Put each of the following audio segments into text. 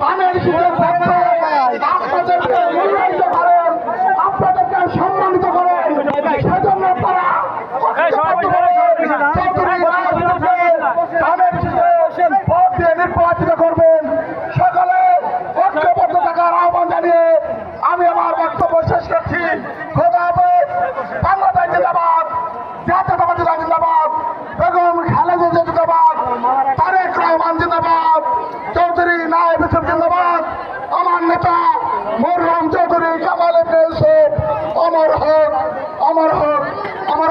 পানের শীতের থাকবে আপনাদেরকে মূল্যায়িত করেন আপনাদেরকে সম্মানিত করেন সেজন্য তারা চৌধুরী রাজনীতিকে ধানের শীষে ভোট দিয়ে নির্বাচিত করবেন সকলে ঐক্যবদ্ধ থাকার আহ্বান জানিয়ে আমি আমার বক্তব্য শেষ করছি খোদা হাফেজ বাংলাদেশ জিন্দাবাদ জাতীয়তাবাদী দল জিন্দাবাদ বেগম খালেদা জিয়া জিন্দাবাদ তারেক রহমান জিন্দাবাদ চৌধুরী নায়েব ইসলাম জিন্দাবাদ আমার নেতা মরহুম চৌধুরী কামাল ইবনে ইউসুফ অমর হোক অমর হোক আমার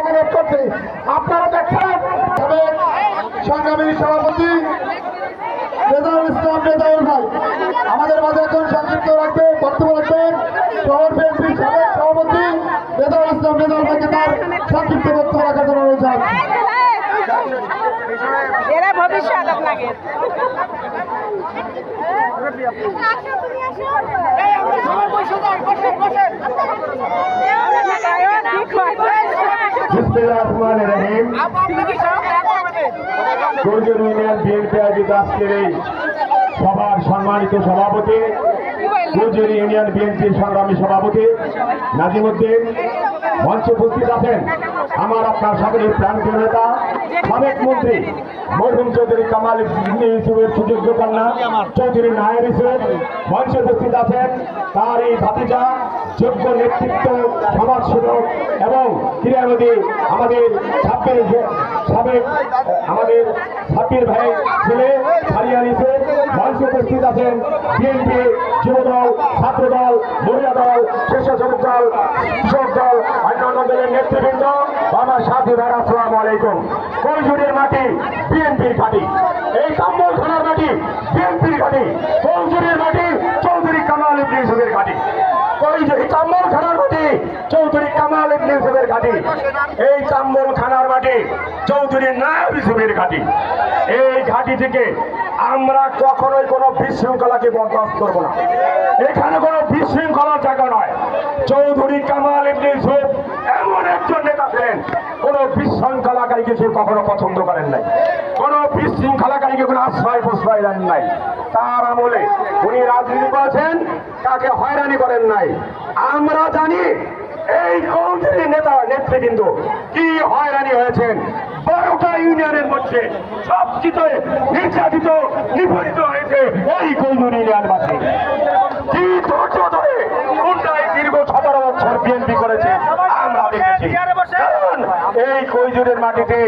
অনুরোধ করছি? আপনারা দেখছেন তবে সংগ্রামী সভাপতি রেজাউল ইসলাম রেজাউল ভাই। আমাদের মাঝে এখন সংক্ষিপ্ত রাখবে বক্তব্য রাখবেন। শহর বিএনপির সাবেক সভাপতি রেজাউল ইসলাম রেজাউল ভাইকে তার সংক্ষিপ্ত বক্তব্য রাখার জন্য অনুরোধ এরা ভবিষ্যৎ আপনাকে বিসমিল্লাহির রহমানির রহিম। সভাপতি গুর্জর ইউনিয়ন বিএনপির আমার আপনার সকলের প্রাণপ্রিয় নেতা, সাবেক মন্ত্রী মরহুম চৌধুরী কামাল ইউসুফের সুযোগ্য কন্যা চৌধুরী নায়ের ইউসুফ, মঞ্চে উপস্থিত আছেন তার এই ভাতিজা, যোগ্য নেতৃত্ব সমাজসেবক এবং ক্রীড়াবিদী আমাদের ছাব্বির সাবেক, আমাদের ছাব্বির ভাই ছেলে হারিয়া নিছে মঞ্চে উপস্থিত আছেন বিএনপি যুবদল, ছাত্রদল, মহিলা দল, স্বেচ্ছাসেবক দল, কৃষক দল, অন্যান্য দলের নেতৃবৃন্দ আমার সাথী ভাই, আসসালামু আলাইকুম। কৈজুরের মাটি বিএনপির ঘাটি। এই কাম্বল থানার মাটি বিএনপির ঘাটি। কৈজুরের মাটি চৌধুরী কামাল ইবনে ইউসুফের ঘাটি। কাম্বল খানার মাটি, চৌধুরী কামাল ইবনে ইউসুফের ঘাটি। এই কাম্বল খানার মাটি, চৌধুরী নায়ব ইউসুফের ঘাটি। এই ঘাটি থেকে আমরা কখনোই কোনো বিশৃঙ্খলাকে বরদাস্ত করব না। এখানে কোনো বিশৃঙ্খলার জায়গা নয়। চৌধুরী কামাল ইবনে ইউসুফ এমন একজন নেতা ছিলেন, কোন বিশৃঙ্খলাকারীকে সে কখনো পছন্দ করেন নাই। কোন বিশৃঙ্খলাকারীকে কোনো আশ্রয় প্রশ্রয় দেন নাই। তার আমলে উনি রাজনীতি করেছেন কাকে হয়রানি করেন নাই। আমরা জানি এই কৌশলী নেতা, নেতৃবৃন্দ কি হয়রানি হয়েছেন। বারোটা ইউনিয়নের মধ্যে সব সবকিছু নির্যাতিত, নিপীড়িত হয়েছে এই কৌশল ইউনিয়নবাসী কি ধৈর্য ধরে উন্নয় দীর্ঘ সতেরো বছর বিএনপি করেছে। আমরা এই কৈজুরের মাটিতে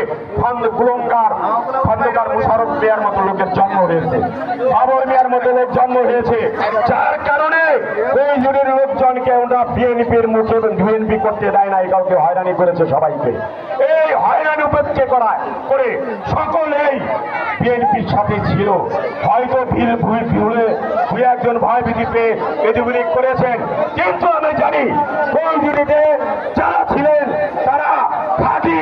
খন্দকার মুশারফ মিয়ার মতো লোকের জন্ম হয়েছে। বাবর মিয়ার মতো লোক জন্ম হয়েছে। যার কারণে কৈজুরের লোকজনকে আমরা বিএনপির মুখে বিএনপি করতে দেয় নাই, কাউকে হয়রানি করেছে সবাইকে। এই হয়রানি উপেক্ষে করা করে সকলেই বিএনপির সাথে ছিল। হয়তো ভিড়, ভুল ভুলে দুই একজন ভয় ভীতি পেয়ে এদিগুলি করেছেন। কিন্তু আমি জানি কৈজুরিতে যারা ছিলেন, তারা খাঁটি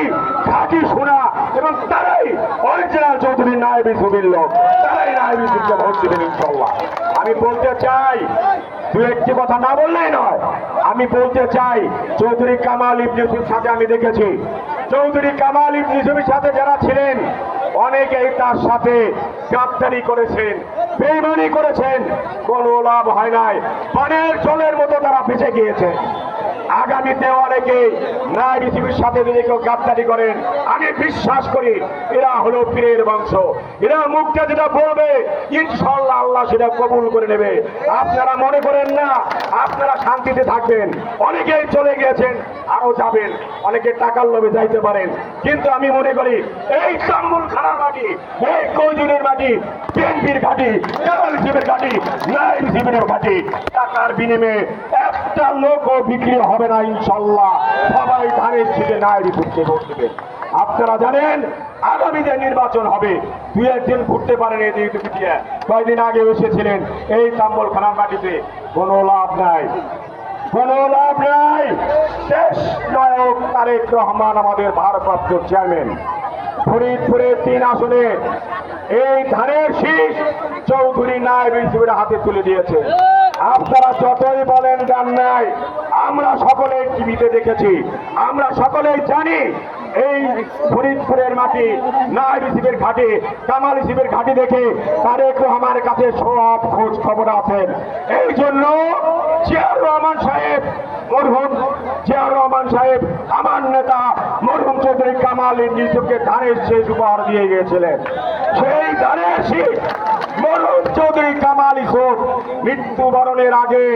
খাঁটি শোনা এবং তারাই অরিজিনাল চৌধুরী নায়বি লোক। তারাই নায়বি ছবিকে ভোট দেবেন ইনশাল্লাহ আমি বলতে চাই দু একটি কথা না বললেই নয়। আমি বলতে চাই, চৌধুরী কামাল ইবনুসের সাথে আমি দেখেছি। চৌধুরী কামাল ইবনুসের সাথে যারা ছিলেন, অনেকেই তার সাথে গাদ্দারি করেছেন, বেইমানি করেছেন। কোনো লাভ হয় নাই। পানের জলের মতো তারা বেঁচে গিয়েছে আগামীতে অনেকে ন্যায় পৃথিবীর সাথে যদি কেউ গাদ্দারি করেন, আমি বিশ্বাস করি এরা হলো পীরের বংশ। এরা মুখটা যেটা বলবে ইনশাল্লাহ আল্লাহ সেটা কবুল করে নেবে। আপনারা মনে করেন না, আপনারা শান্তিতে থাকবেন। অনেকেই চলে গিয়েছেন, আরও যাবেন। অনেকে টাকার লোভে যাইতে পারেন। কিন্তু আমি মনে করি, এই তাম্বুল খানার মাটি, এই কৌজুরের মাটি? বিএনপির ঘাটি শিবের ঘাটি ন্যায় শিবিরের ঘাটি। টাকার বিনিময়ে একটা লোকও বিক্রি হবে না ইনশাল্লাহ সবাই ধানের ছিটে ন্যায় রিপুটকে ভোট দেবে। আপনারা জানেন আগামী যে নির্বাচন হবে। দুই একদিন ঘুরতে পারেন এই কয়েকদিন আগে এসেছিলেন এই তাম্বল খানার মাটিতে। কোনো লাভ নাই। কোনো লাভ নাই। শেষ নায়ক তারেক রহমান আমাদের ভারপ্রাপ্ত চেয়ারম্যান। ফরিদপুরের তিন আসনে এই ধানের শীষ চৌধুরী নায়ব হিসেবে হাতে তুলে দিয়েছে। আপনারা যতই বলেন যান নাই, আমরা সকলেই টিভিতে দেখেছি, আমরা সকলেই জানি এই ফরিদপুরের মাটি, নাইব শিবের ঘাটে, কামাল শিবের ঘাটি দেখে তারেক আমার কাছে সব খোঁজ খবর আছেন এই জন্য জিয়াউর রহমান সাহেব মরহুম জিয়াউর রহমান সাহেব, আমার নেতা মরহুম চৌধুরী কামাল ইউসুফকে ধানের শেষ উপহার দিয়ে গিয়েছিলেন। সেই ধানের শীষ মরহুম চৌধুরী কামাল ইসুফ মৃত্যুবরণের আগে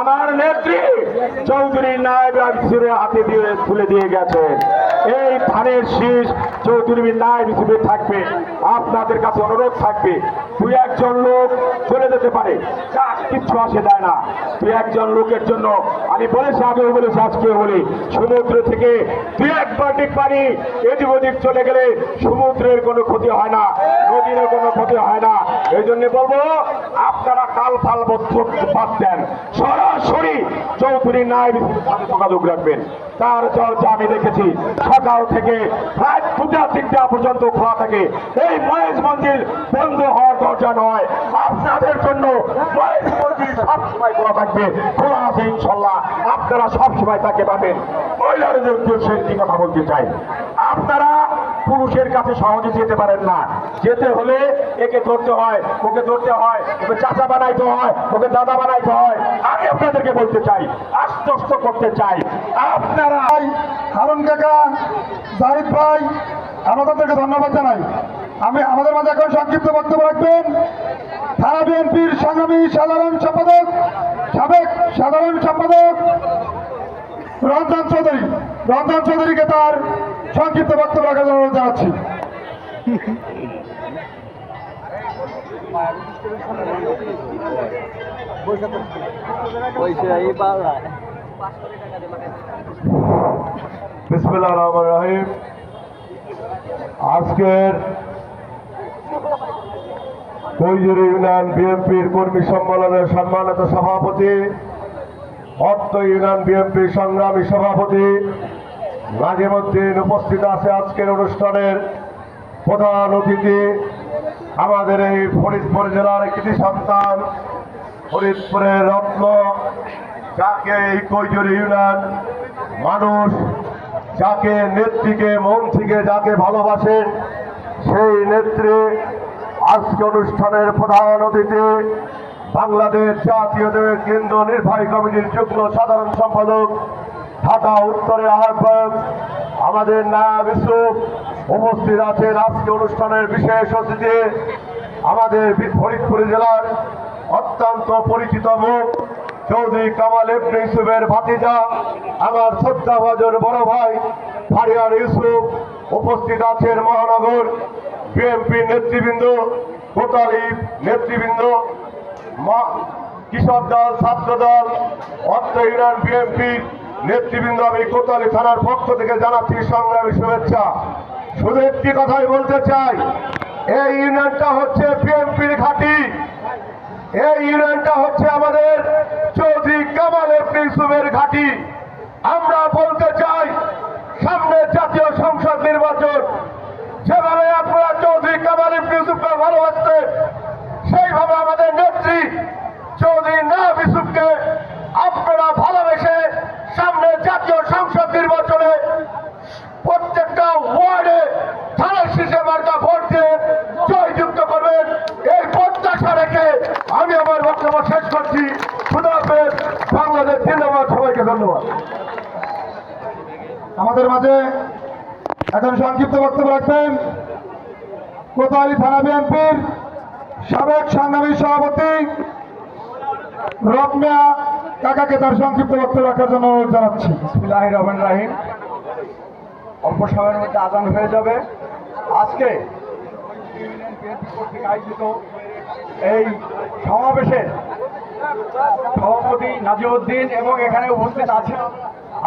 আমার নেত্রী চৌধুরী নায়েব ইসুফের হাতে দিয়ে তুলে দিয়ে গেছেন এই ধানের শীষ চৌধুরী নায়েব ইসুফে থাকবে, আপনাদের কাছে অনুরোধ থাকবে, দুই একজন লোক চলে যেতে পারে কিচ্ছু আসে যায় না। দুই একজন লোকের জন্য আমি বলেছি আগেও বলেছি আজকেও বলি সমুদ্র থেকে দু এক বাল্টিক পানি, এদিক ওদিক চলে গেলে সমুদ্রের কোনো ক্ষতি হয় না, নদীর কোনো ক্ষতি হয় না। এই জন্য বলব, আপনারা কাল ফাল বাদ দেন। সরাসরি চৌধুরী নাই সাথে যোগাযোগ রাখবেন। তার চর্চা আমি দেখেছি? সকাল থেকে প্রায় দুটা, তিনটা পর্যন্ত খোলা থাকে। এই মহেশ মন্দির বন্ধ হওয়ার দরজা নয়। আপনাদের জন্য মহেশ মন্দির সবসময় খোলা থাকবে। খোলা আছে ইনশাল্লাহ আপনারা সবসময় তাকে পাবেন। মহিলাদের উদ্দেশ্যে কথা বলতে চাই। আপনারা পুরুষের কাছে সহজে যেতে পারেন না। যেতে হলে একে ধরতে হয়, ওকে ধরতে হয়, ওকে চাচা বানাইতে হয়, ওকে দাদা বানাইতে হয়। আমি আপনাদেরকে বলতে চাই, আশ্বস্ত করতে চাই। আপনারা ভাই, হারুন কাকা জাহিদ ভাই আমাদেরকে ধন্যবাদ জানাই। আমি আমাদের মাঝে এখন সংক্ষিপ্ত বক্তব্য রাখবেন। থানা বিএনপির সংগ্রামী সাধারণ সম্পাদক, সাবেক সাধারণ সম্পাদক রঞ্জন চৌধুরী। রঞ্জন চৌধুরীকে তার সংক্ষিপ্ত বক্তব্য রাখার জন্য জানাচ্ছি। বিসমুল্লাহ রহমান রহিম। আজকের কৈজুরি ইউনিয়ন বিএনপির কর্মী সম্মেলনের সম্মানিত সভাপতি অর্থ ইউনিয়ন বিএনপির সংগ্রামী সভাপতি নাজিমুদ্দিন উপস্থিত আছে আজকের অনুষ্ঠানের প্রধান অতিথি। আমাদের এই ফরিদপুর জেলার কৃতি সন্তান, ফরিদপুরের রত্ন যাকে এই ইউনিয়ন মানুষ, যাকে নেত্রীকে মন থেকে যাকে ভালোবাসেন সেই নেত্রী আজকে অনুষ্ঠানের প্রধান অতিথি বাংলাদেশ জাতীয় কেন্দ্র নির্বাহী কমিটির যুগ্ম সাধারণ সম্পাদক, ঢাকা উত্তরে আহ্বায়ক আমাদের নায়াব ইসুফ উপস্থিত আছেন আজকে অনুষ্ঠানের বিশেষ অতিথি আমাদের ফরিদপুর জেলার অত্যন্ত পরিচিত মুখ। চৌধুরী কামাল ইবনে ইউসুফের ভাতিজা, আমার শ্রদ্ধাভাজন বড় ভাই ফারিয়ার ইউসুফ উপস্থিত আছেন মহানগর বিএনপি নেতৃবৃন্দ, কোতালি নেতৃবৃন্দ কৃষক দল, ছাত্র দল, অর্থ ইউনিয়ন বিএনপির নেতৃবৃন্দ, আমি কোতালি থানার পক্ষ থেকে জানাচ্ছি সংগ্রামী শুভেচ্ছা। শুধু একটি কথাই বলতে চাই, এই ইউনিয়নটা হচ্ছে বিএনপির ঘাঁটি। এই ইউনিয়নটা হচ্ছে আমাদের চৌধুরী কামাল ইউসুফের ঘাঁটি। আমরা বলতে চাই, সামনে জাতীয় সংসদ নির্বাচন, যেভাবে আপনারা চৌধুরী কামাল ইউসুফকে ভালোবাসতেন সেইভাবে আমাদের নেত্রী চৌধুরী নাব ইউসুফকে আপনারা ভালোবেসে সামনে জাতীয় সংসদ নির্বাচনে প্রত্যেকটা ওয়ার্ডে থানার শীষে মার্কা ভোট দিয়ে জয়যুক্ত করবেন। এই প্রত্যাশা রেখে আমি আমার বক্তব্য শেষ করছি খুদা হাফেজ বাংলাদেশ জিন্দাবাদ সবাইকে ধন্যবাদ। আমাদের মাঝে এখন সংক্ষিপ্ত বক্তব্য রাখবেন। কোতোয়ালি থানা বিএনপির সাবেক সংগ্রামী সভাপতি রবমিয়া কাকাকে তার সংক্ষিপ্ত বক্তব্য রাখার জন্য অনুরোধ জানাচ্ছি। বিসমিল্লাহ রহমান রাহিম। অল্প সময়ের মধ্যে আদান হয়ে যাবে। আজকে আয়োজিত এই সমাবেশের সভাপতি নাজিউদ্দিন এবং এখানে উপস্থিত আছেন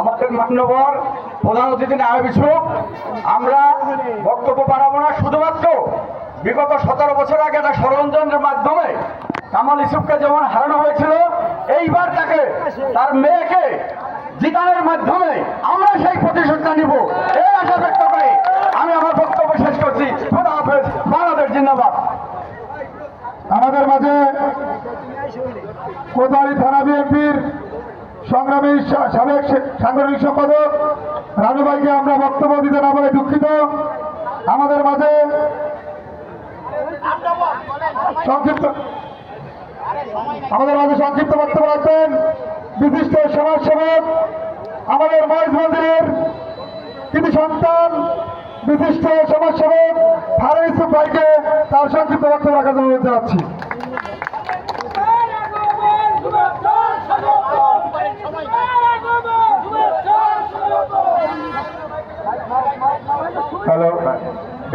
আমাদের মান্যবর প্রধান অতিথি নায়ব ইসুফ আমরা বক্তব্য বাড়াবো না, শুধুমাত্র বিগত সতেরো বছর আগে একটা ষড়যন্ত্রের মাধ্যমে কামাল ইসুফকে যেমন হারানো হয়েছিল, এইবার তাকে তার মেয়েকে জিতানের মাধ্যমে আমরা সেই প্রতিশোধটা নিব এই আশা ব্যক্ত করে আমি আমার বক্তব্য শেষ করছি খোদা হাফেজ বাংলাদেশ জিন্দাবাদ আমাদের মাঝে কোতোয়ালি থানা বিএনপির সংগ্রামী সাবেক সাংগঠনিক সম্পাদক রাজু ভাইকে আমরা বক্তব্য দিতে না বলে দুঃখিত। আমাদের মাঝে সংক্ষিপ্ত, আমাদের মাঝে সংক্ষিপ্ত বক্তব্য রাখবেন। বিশিষ্ট সমাজসেবক, আমাদের মহেশ মন্দিরের কৃতি সন্তান, বিশিষ্ট সমাজসেবক ফারুক ইসুফ ভাইকে তার সংক্ষিপ্ত বক্তব্য রাখার জন্য জানাচ্ছি।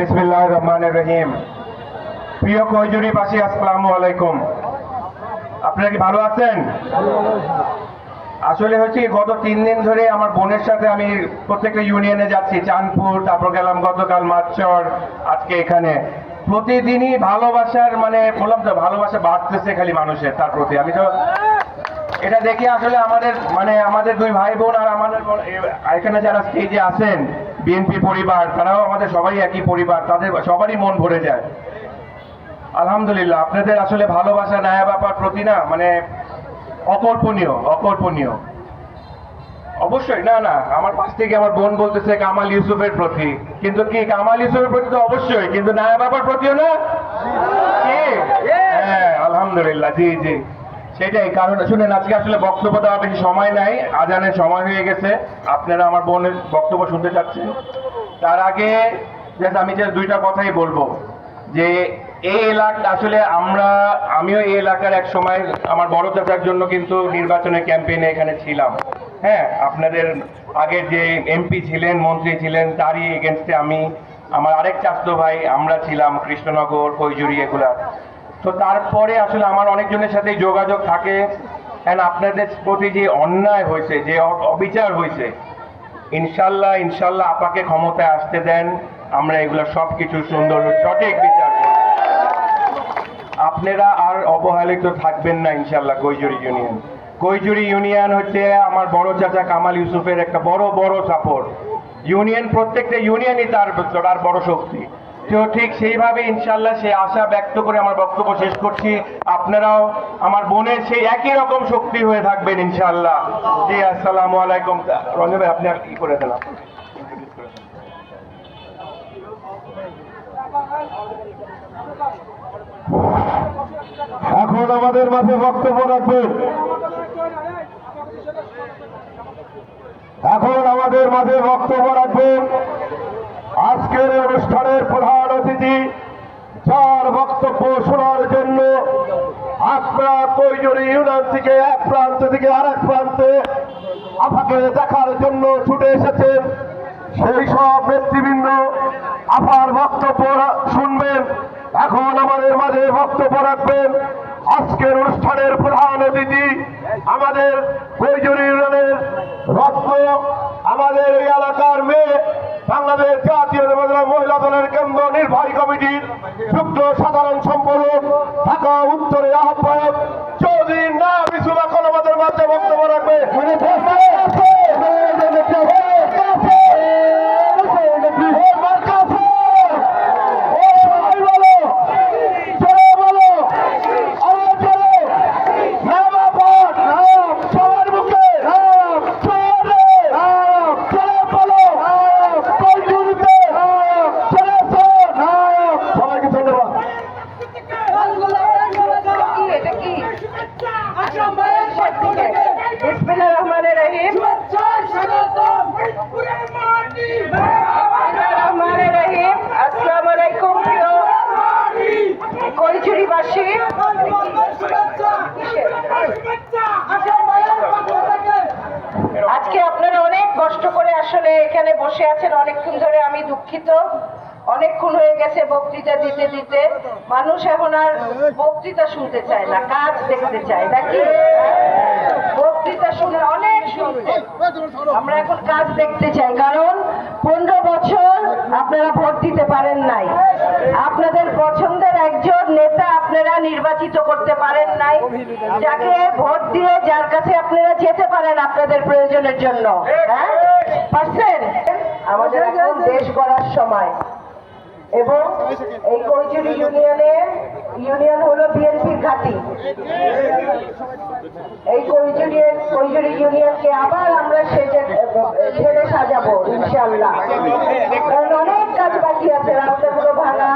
বিসমিল্লাহ রহমান রহিম। প্রিয় কৈজুরিবাসী আসসালামু আলাইকুম। আপনারা কি ভালো আছেন? আসলে হচ্ছে গত তিন দিন ধরে আমার বোনের সাথে আমি প্রত্যেকটা ইউনিয়নে যাচ্ছি, চাঁদপুর, তারপর গেলাম গতকাল মাতচর আজকে এখানে। প্রতিদিনই ভালোবাসার মানে বললাম তো, ভালোবাসা বাড়তেছে খালি মানুষের, তার প্রতি। আমি তো এটা দেখে আসলে আমাদের মানে আমাদের দুই ভাই বোন আর আমাদের এখানে যারা স্টেজে আছেন বিএনপি পরিবার, তারাও আমাদের সবাই একই পরিবার, তাদের সবারই মন ভরে যায়। আলহামদুলিল্লাহ, আপনাদের আসলে ভালোবাসা নায়া ব্যাপার প্রতি না মানে অকল্পনীয় অকল্পনীয়। অবশ্যই, না না, আমার পাশ থেকে আমার বোন বলতেছে কামাল ইউসুফের প্রতি, কিন্তু কি, কামাল ইউসুফের প্রতি তো অবশ্যই, কিন্তু নায়া বাবার প্রতিও না? হ্যাঁ আলহামদুলিল্লাহ, জি জি। সেটাই, কারণ শুনেন, আজকে আসলে বক্তব্য দেওয়ার বেশি সময় নাই, আজানের সময় হয়ে গেছে। আপনারা আমার বোনের বক্তব্য শুনতে চাচ্ছেন। তার আগে আমি যে দুইটা কথাই বলব, যে এই এলাকা আসলে আমরা, আমিও এই এলাকার এক সময় আমার বড় চাচার জন্য কিন্তু নির্বাচনের ক্যাম্পেইনে এখানে ছিলাম। হ্যাঁ আপনাদের আগের যে এমপি ছিলেন, মন্ত্রী ছিলেন, তারই এগেনস্টে আমি, আমার আরেক চাচতো ভাই, আমরা ছিলাম কৃষ্ণনগর, কৈজুরি, এগুলা। তো তারপরে আসলে আমার অনেকজনের সাথে যোগাযোগ থাকে। অ্যান্ড আপনাদের প্রতি যে অন্যায় হয়েছে, যে অবিচার হয়েছে, ইনশাল্লাহ ইনশাল্লাহ আপাকে ক্ষমতায় আসতে দেন। আমরা এগুলো সব কিছু সুন্দর সঠিক বিচার। আপনারা আর অবহেলিত থাকবেন না ইনশাল্লাহ কৈজুরি ইউনিয়ন। কৈজুরি ইউনিয়ন হচ্ছে আমার বড় চাচা কামাল ইউসুফের একটা বড় বড় সাপোর্ট ইউনিয়ন, প্রত্যেকটা ইউনিয়নই তার বড় শক্তি। তো ঠিক সেইভাবে ইনশাল্লাহ সে আশা ব্যক্ত করে আমার বক্তব্য শেষ করছি। আপনারাও আমার বোনের সেই একই রকম শক্তি হয়ে থাকবেন ইনশাল্লাহ জি, আসসালামু আলাইকুম। রঞ্জন ভাই, আপনি আর কি করে দিলাম এখন আমাদের মাঝে বক্তব্য রাখবেন। এখন আমাদের মাঝে বক্তব্য রাখবেন। আজকের অনুষ্ঠানের প্রধান অতিথি যার বক্তব্য শোনার জন্য আপনারা কৈজুরি ইউনিয়ন থেকে এক প্রান্ত থেকে আরেক প্রান্তে আপাকে দেখার জন্য ছুটে এসেছেন। সেই সব নেতৃবৃন্দ আপার বক্তব্য শুনবেন, এখন আমাদের মাঝে বক্তব্য রাখবেন। আজকের অনুষ্ঠানের প্রধান অতিথি আমাদের কৈজুরি ইউনিয়নের রত্ন, আমাদের এই এলাকার মেয়ে বাংলাদেশ জাতীয় মহিলা দলের কেন্দ্র নির্বাহী কমিটির যুক্ত সাধারণ সম্পাদক, ঢাকা উত্তরে আহ্বায়ক চৌধুরী না বিশুল কলমাদের মাঝে বক্তব্য রাখবে সবাইকে ধন্যবাদ এটা কি বিসমিল্লাহ রহমানের রহিম রহমানের রহিম আসসালামু আলাইকুম প্রিয় কলিচুরিবাসী আজকে আপনারা অনেক কষ্ট করে আসলে এখানে বসে আছেন অনেকক্ষণ ধরে আমি দুঃখিত অনেকক্ষণ হয়ে গেছে বক্তৃতা দিতে দিতে মানুষ এখন আর বক্তৃতা শুনতে চায় না, কাজ দেখতে চায় নাকি বক্তৃতা শুনে অনেক শুনতে আমরা এখন কাজ দেখতে চাই, কারণ পনেরো বছর আপনারা ভোট দিতে পারেন নাই। আপনাদের পছন্দের একজন নেতা আপনারা নির্বাচিত করতে পারেন নাই। যাকে ভোট দিয়ে যার কাছে আপনারা যেতে পারেন আপনাদের প্রয়োজনের জন্য। হ্যাঁ? পারছেন? আমাদের এখন দেশ গড়ার সময়। এবং এই কৈচুরি ইউনিয়নে ইউনিয়ন হলো বিএনপির ঘাঁটি। এই কৈচুরি কৈচুরি ইউনিয়নকে আবার আমরা সেজে ছেড়ে সাজাবো ইনশাল্লাহ কারণ অনেক কাজ বাকি আছে রাস্তাগুলো ভাঙা।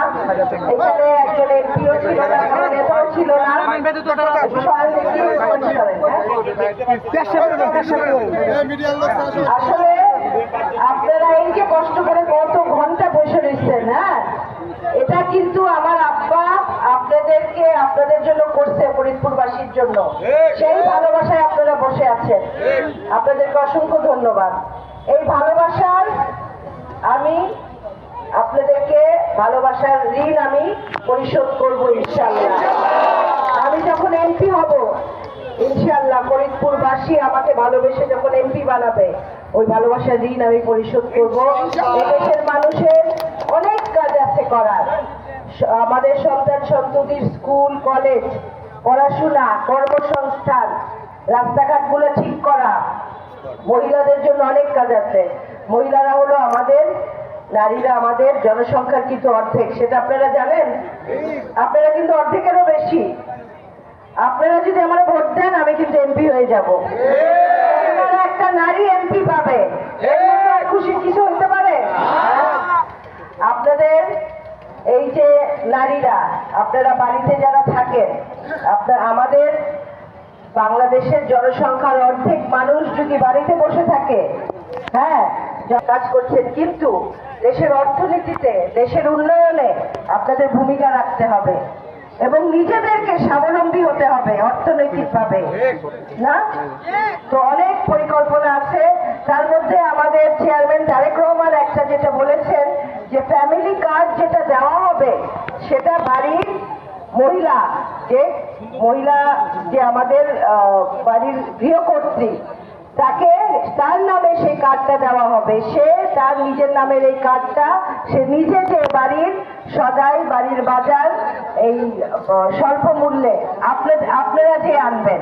এখানে একজন এমপিও ছিল না কোনো নেতাও ছিল না। হ্যাঁ? আসলে আপনারা এই যে কষ্ট করে কত ঘণ্টা বসে রয়েছেন হ্যাঁ এটা কিন্তু আমার আব্বা আপনাদেরকে আপনাদের জন্য করছে ফরিদপুরবাসীর জন্য। সেই ভালোবাসায় আপনারা বসে আছেন। আপনাদেরকে অসংখ্য ধন্যবাদ। এই ভালোবাসার আমি আপনাদেরকে ভালোবাসার ঋণ আমি পরিশোধ করব ইনশাল্লাহ আমি যখন এমপি হব ইনশাল্লাহ ফরিদপুরবাসী আমাকে ভালোবেসে যখন এমপি বানাবে ওই ভালোবাসার ঋণ আমি পরিশোধ করব। এদেশের মানুষের অনেক কাজ আছে করার। আমাদের সন্তান সন্ততির স্কুল, কলেজ, পড়াশোনা, কর্মসংস্থান, রাস্তাঘাটগুলো ঠিক করা। মহিলাদের জন্য অনেক কাজ আছে। মহিলারা হলো আমাদের, নারীরা আমাদের জনসংখ্যার কিন্তু অর্ধেক। সেটা আপনারা জানেন? আপনারা কিন্তু অর্ধেকেরও বেশি। আপনারা যদি আমার ভোট দেন, আমি কিন্তু এমপি হয়ে যাব। একটা নারী এমপি পাবে। খুশির কিছু হতে পারে? আপনাদের এই যে নারীরা, আপনারা বাড়িতে যারা থাকেন, আপনার আমাদের বাংলাদেশের জনসংখ্যার অর্ধেক মানুষ যদি বাড়িতে বসে থাকে হ্যাঁ কাজ করছেন, কিন্তু দেশের অর্থনীতিতে, দেশের উন্নয়নে আপনাদের ভূমিকা রাখতে হবে। এবং নিজেদেরকে স্বাবলম্বী হতে হবে অর্থনৈতিকভাবে। না? তো অনেক পরিকল্পনা আছে। তার মধ্যে আমাদের চেয়ারম্যান তারেক রহমান একটা যেটা বলেছেন যে, ফ্যামিলি কার্ড যেটা দেওয়া হবে, সেটা বাড়ির মহিলা, যে মহিলা, যে আমাদের বাড়ির গৃহকর্ত্রী, তাকে তার নামে সেই কার্ডটা দেওয়া হবে। সে তার নিজের নামের এই কার্ডটা, সে নিজে যে বাড়ির সদাই বাড়ির বাজার, এই স্বল্প মূল্যে আপনারা যে আনবেন।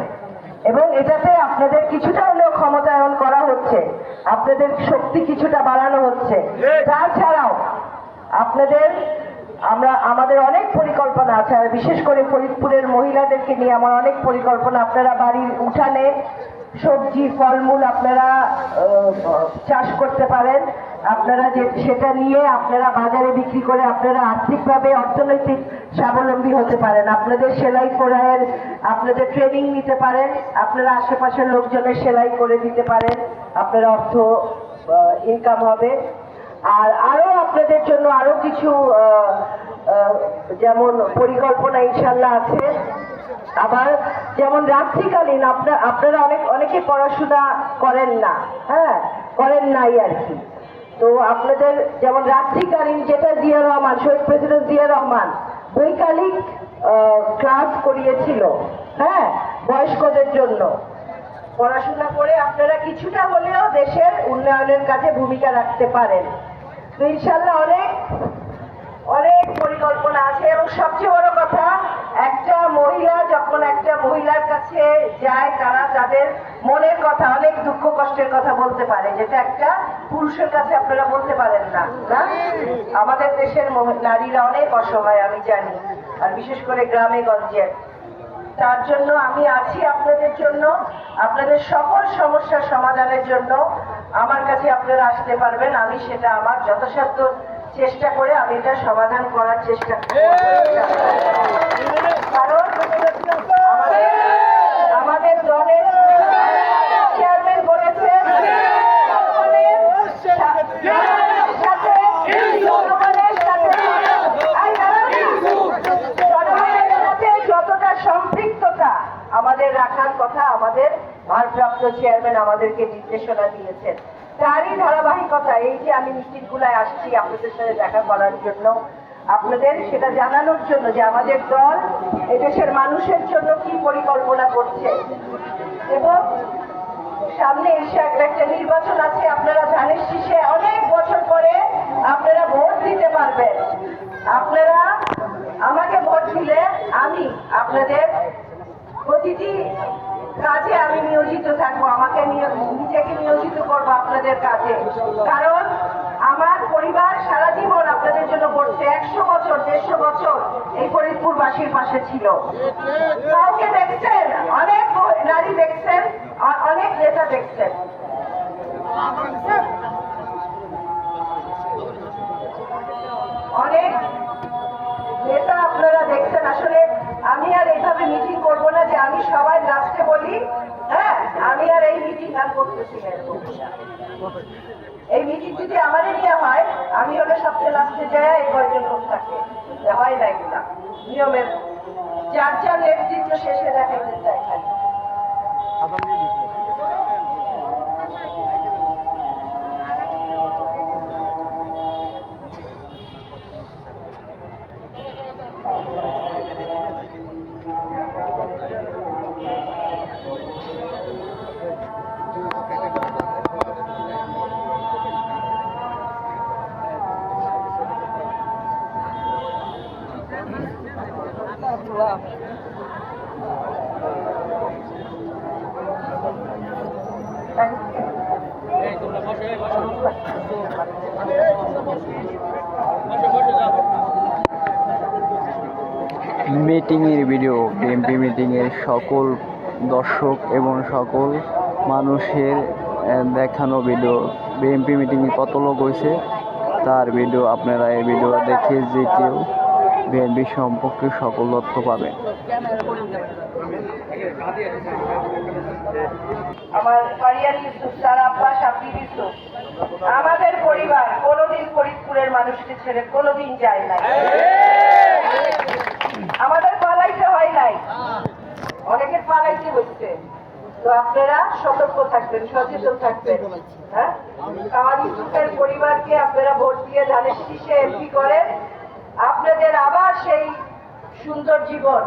এবং এটাতে আপনাদের কিছুটা হলেও ক্ষমতায়ন করা হচ্ছে। আপনাদের শক্তি কিছুটা বাড়ানো হচ্ছে। তাছাড়াও আপনাদের, আমরা, আমাদের অনেক পরিকল্পনা আছে। আর বিশেষ করে ফরিদপুরের মহিলাদেরকে নিয়ে আমার অনেক পরিকল্পনা। আপনারা বাড়ির উঠানে সবজি, ফলমূল আপনারা চাষ করতে পারেন। আপনারা যে সেটা নিয়ে আপনারা বাজারে বিক্রি করে আপনারা আর্থিকভাবে অর্থনৈতিক স্বাবলম্বী হতে পারেন। আপনাদের সেলাই করায়ের, আপনাদের ট্রেনিং নিতে পারেন। আপনারা আশেপাশের লোকজনের সেলাই করে দিতে পারেন। আপনারা অর্থ ইনকাম হবে। আর আরও আপনাদের জন্য আরও কিছু যেমন পরিকল্পনা ইনশাল্লাহ আছে। আবার যেমন রাত্রিকালীন আপনার আপনারা অনেক অনেকে পড়াশোনা করেন না হ্যাঁ? করেন নাই আর কি। তো আপনাদের যেমন রাত্রিকালীন যেটা জিয়া রহমান, শহীদ প্রেসিডেন্ট জিয়া রহমান বৈকালিক ক্লাস করিয়েছিল হ্যাঁ? বয়স্কদের জন্য। পড়াশোনা করে আপনারা কিছুটা হলেও দেশের উন্নয়নের কাজে ভূমিকা রাখতে পারেন। তো ইনশাল্লাহ অনেক অনেক পরিকল্পনা আছে এবং সবচেয়ে বড় কথা, একটা মহিলা যখন একটা মহিলার কাছে যায়, তারা তাদের মনের কথা, অনেক দুঃখ, কষ্টের কথা বলতে পারে, যেটা একটা পুরুষের কাছে আপনারা বলতে পারেন না না? আমাদের দেশের নারীরা অনেক অসহায়, আমি জানি, আর বিশেষ করে গ্রামে গঞ্জে। তার জন্য আমি আছি আপনাদের জন্য, আপনাদের সকল সমস্যার সমাধানের জন্য। আমার কাছে আপনারা আসতে পারবেন, আমি সেটা আমার যথাসাধ্য চেষ্টা করে আমি এটা সমাধান করার চেষ্টা। কারণ আমাদের চেয়ারম্যান বলেছেন যতটা সম্পৃক্ততা আমাদের রাখার কথা আমাদের ভারপ্রাপ্ত চেয়ারম্যান আমাদেরকে নির্দেশনা দিয়েছেন তারই ধারাবাহিকতা, এই যে আমি মিটিংগুলায় আসছি আপনাদের সাথে দেখা করার জন্য, আপনাদের সেটা জানানোর জন্য যে আমাদের দল এদেশের মানুষের জন্য কি পরিকল্পনা করছে। এবং সামনে এসে একটা একটা নির্বাচন আছে, আপনারা ধানের শীষে অনেক বছর পরে আপনারা ভোট দিতে পারবেন। আপনারা আমাকে ভোট দিলে আমি আপনাদের প্রতিটি কাজে আমি নিয়োজিত থাকব, আমাকে নিজেকে নিয়োজিত করব আপনাদের কাজে। কারণ আমার পরিবার সারা জীবন আপনাদের জন্য করছে, একশো বছর, দেড়শো বছর এই ফরিদপুরবাসীর পাশে ছিল। কাউকে দেখছেন? অনেক নারী দেখছেন অনেক নেতা দেখছেন। অনেক নেতা আপনারা দেখছেন। আসলে আমি আর এইভাবে মিটিং আমি সবাই লাস্টে বলি হ্যাঁ আমি আর এই মিটিং আর করতেছি এই মিটিং যদি আমারই নিয়ে হয়, আমি হলে সবচেয়ে লাস্টে যায় এই কয়জন লোক থাকে। হয় না এগুলা। নিয়মের যার যার নেতৃত্ব শেষে দেখা চাই মিটিংয়ের ভিডিও বিএমপি মিটিংয়ের সকল দর্শক এবং সকল মানুষের দেখানো ভিডিও বিএমপি মিটিংয়ে কত লোক হয়েছে? তার ভিডিও আপনারা এই ভিডিও দেখে যে কেউ বিএনপি সম্পর্কে সকল তথ্য ইউসুফ আমাদের পরিবার কোনোদিন ফরিদপুরের মানুষকে ছেড়ে কোনোদিন যায় নাই। আমাদের পালাইতে হয় নাই। অনেকের পালাইতে হচ্ছে। তো আপনারা সতর্ক থাকবেন, সচেতন থাকবেন। হ্যাঁ? ইউসুফের পরিবারকে আপনারা ভোট দিয়ে ধানের শীষে এমপি করেন। আপনাদের আবার সেই সুন্দর জীবন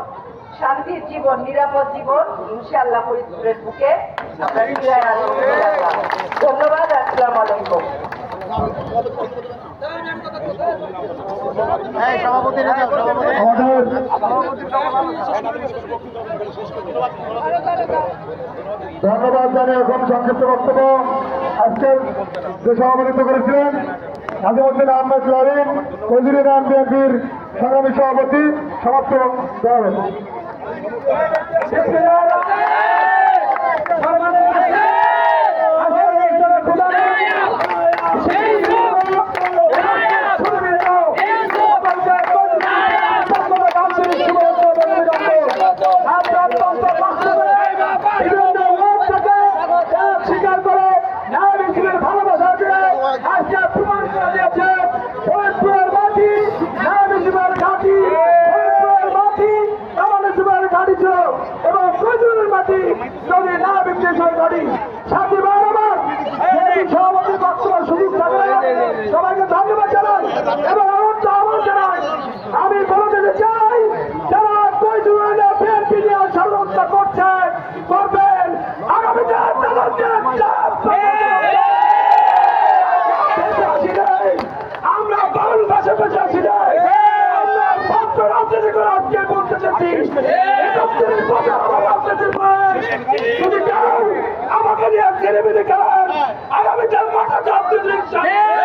শান্তির জীবন নিরাপদ জীবন ইনশাআল্লাহ ফরিদপুরের বুকে। ধন্যবাদ আসসালামু আলাইকুম। ধন্যবাদ জানিয়ে এখন সংক্ষিপ্ত বক্তব্য। আজকে যে সভাপতিত্ব করেছিলেন নাজিমুদ্দিন আহমেদ লারিন কজিরিনান বিএনপির সংগ্রামী সভাপতি সমাপ্ত দেওয়া Yeah.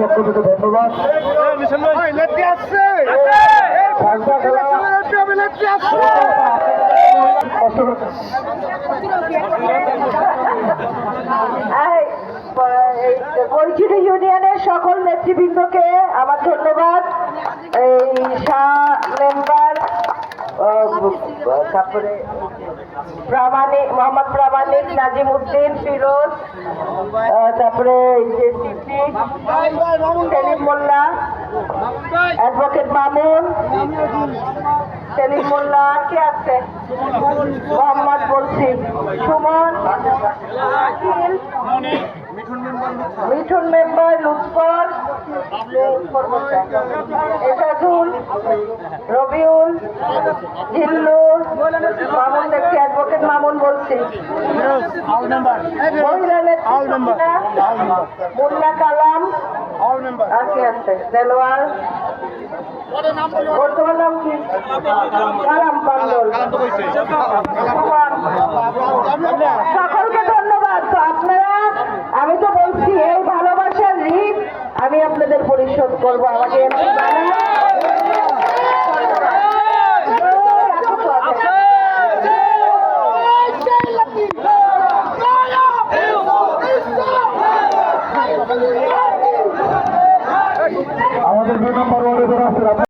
পক্ষ থেকে ধন্যবাদ। কৈচিরি ইউনিয়নের সকল নেতৃবৃন্দকে আমার ধন্যবাদ। এই মেম্বার তারপরে প্রামাণিক, মোহাম্মদ প্রামাণিক নাজিম উদ্দিন ফিরোজ তারপরে যে সেলিম মোল্লা, অ্যাডভোকেট মামুন, সেলিম মোল্লা, কে আছে? মোহাম্মদ বলছি, সুমন মিঠুন মেম্বার লুৎফর। এসাজুল রবিউল জিল্লু মামুন দেখছি অ্যাডভোকেট মামুন বলছি। মুন্না কালাম। আছে আছে দেলোয়ার। নাম কি? কালাম পান্ডল। সকলকে ধন্যবাদ। তো আপনারা আমি এই ভালোবাসার ঋণ আমি আপনাদের পরিশোধ করব আমাকে আমাদের দুই নম্বর ওয়ার্ডে যারা আছেন